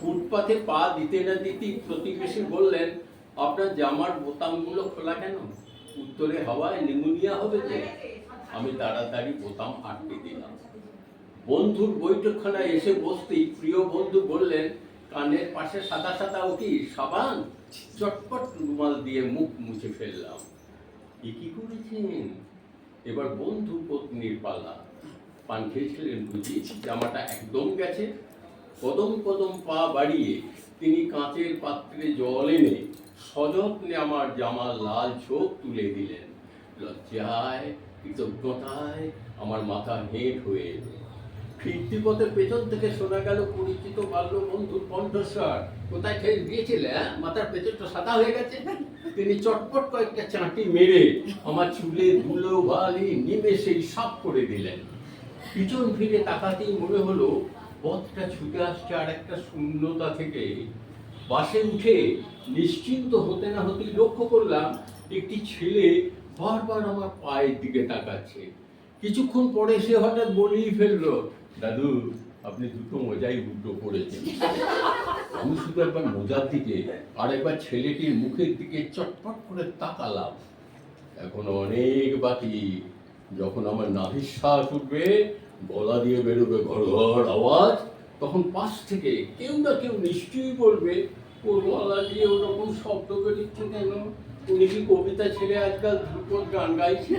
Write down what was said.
ফুটপাথে পা দিতে না দিতেই প্রতিবেশী বললেন, আপনার জামার বোতামগুলো খোলা কেন? উত্তরে হওয়ায় নিমোনিয়া হবে যে আমি তাড়াতাড়ি বোতাম আটকে দিলাম। বন্ধুর বৈঠকখানায় এসে বসতেই প্রিয় বন্ধু বললেন, কানের পাশে সাদা সাদা ওটি সাবান? চটপট রুমাল দিয়ে মুখ মুছে ফেললাম। এ কি করেছেন? এবার বন্ধু পত্নীর পাল্লা। পান খেয়েছিলেন বুঝি? জামাটা একদম গেছে। কদম কদম পা বাড়িয়ে তিনি কাঁচের পাত্রে জল এনে সযত্নে আমার জামার লাল চোখ তুলে দিলেন। লজ্জায়, কৃতজ্ঞতায় আমার মাথা হেঁট হয়ে এলো। ফিরতি পথে পেছন থেকে শোনা গেল পরিচিত বাল্য বন্ধুর কণ্ঠস্বর। কোথায় ঠেল দিয়েছিলে হ্যাঁ? মাথার পেছনটা সাদা হয়ে গেছে। তিনি চটপট কয়েকটা চাঁটি মেরে আমার চুলে ধুলো, বালি, নিমেষেই সাফ করে দিলেন। পিছন ফিরে তাকাতেই মনে হলো পথটা ছুটে আসছে আর একটা শূন্যতা থেকে। বাসে উঠে নিশ্চিন্ত হতে না হতেই লক্ষ্য করলাম একটি ছেলে বারবার আমার পায়ের দিকে তাকাচ্ছে। কিছুক্ষণ পরে সে হঠাৎ বলেই ফেলল, দাদু, আপনি দুটো মজাই উল্টো করেছেন। আমি শুধু একবার মোজার দিকে আর একবার ছেলেটির মুখের দিকে চটপট করে তাকালাম। এখন অনেক বাকি। যখন আমার নাভিশ্বাস উঠবে গলা দিয়ে বেরোবে ঘর ঘর আওয়াজ, তখন পাশ থেকে কেউ না কেউ নিশ্চয়ই বলবে ওর গলা দিয়ে ওরকম শব্দ বেরোচ্ছে কেন? উনি কি কবিতা ছেড়ে আজকাল ধ্রুপদ গান গাইছে?